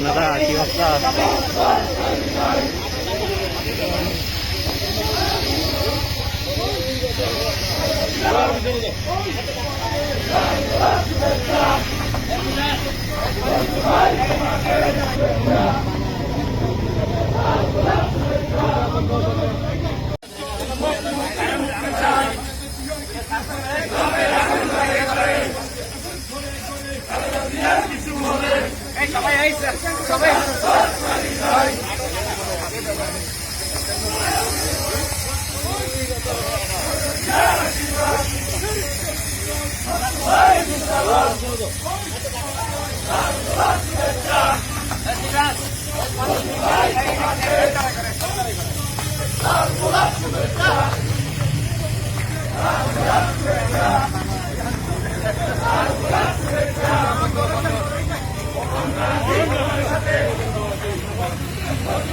দাদা কি অবস্থা সবাই Yeah.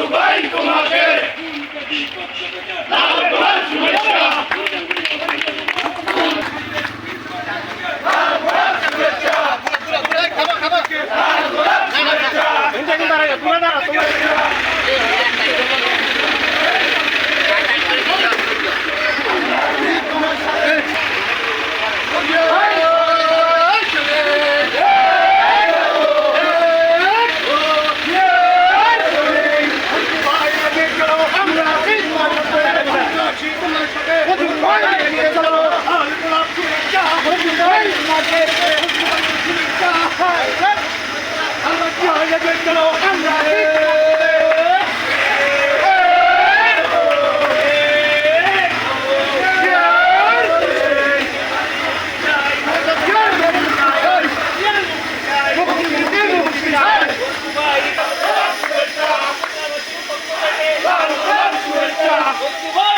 Наступай, командир! Наступай, командир! vamos vai, vai, vai, vai, vai,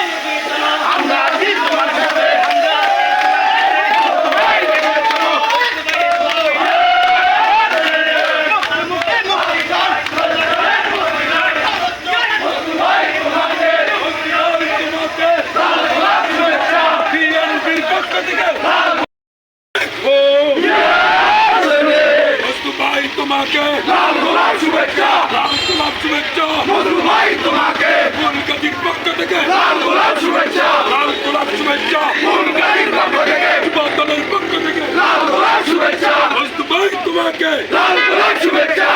শুভেচ্ছা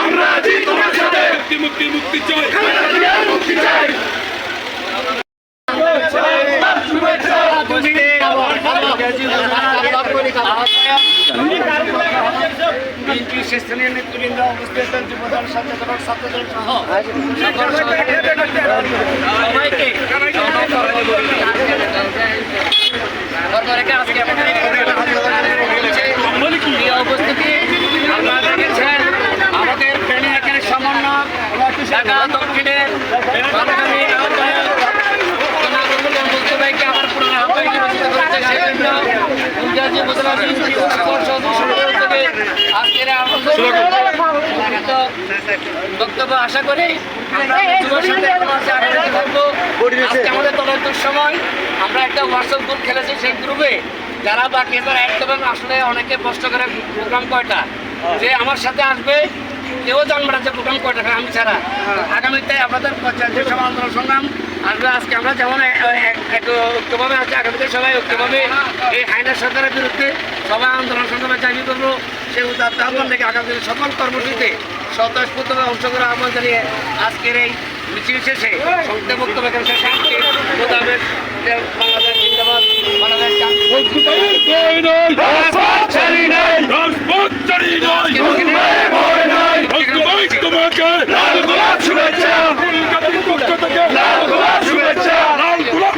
আমরা আছি তোমার সাথে সবাইকে বক্তব্য আশা করি আমাদের তদন্তের সময় আমরা একটা হোয়াটসঅ্যাপ গ্রুপ খেলেছে সেই গ্রুপে যারা বাকি তারা অ্যাড করবেন আসলে অনেকে প্রশ্ন করে প্রোগ্রাম কয়টা যে আমার সাথে আসবে কেউ জানবে না যে প্রোগ্রাম কয়টা আমি ছাড়া। আগামীতে আপনাদের যে সব আন্দোলন সংগ্রাম আসবে আজকে আমরা যেমন ঐক্যভাবে আছি আগামীতে সবাই ঐক্যভাবে এই হাইনা সরকারের বিরুদ্ধে সবাই আন্দোলন সংগ্রামে চাকরি করব সেই উদাত্ত আহ্বান থেকে আগামী দিনে সকল কর্মসূচিতে স্বতঃস্ফূর্তভাবে অংশগ্রহণ আহ্বান জানিয়ে আজকের এই মিছিল শেষে সংক্ষিপ্ত বক্তব্য এখানে শেষ করছি। মোতাবেক বাংলাদেশ জিন্দাবাদ বাংলাদেশ থেকে লাল গোলাপ শুভেচ্ছা। কলকাতার পক্ষ থেকে লাল গোলাপ শুভেচ্ছা। লাল গোলাপ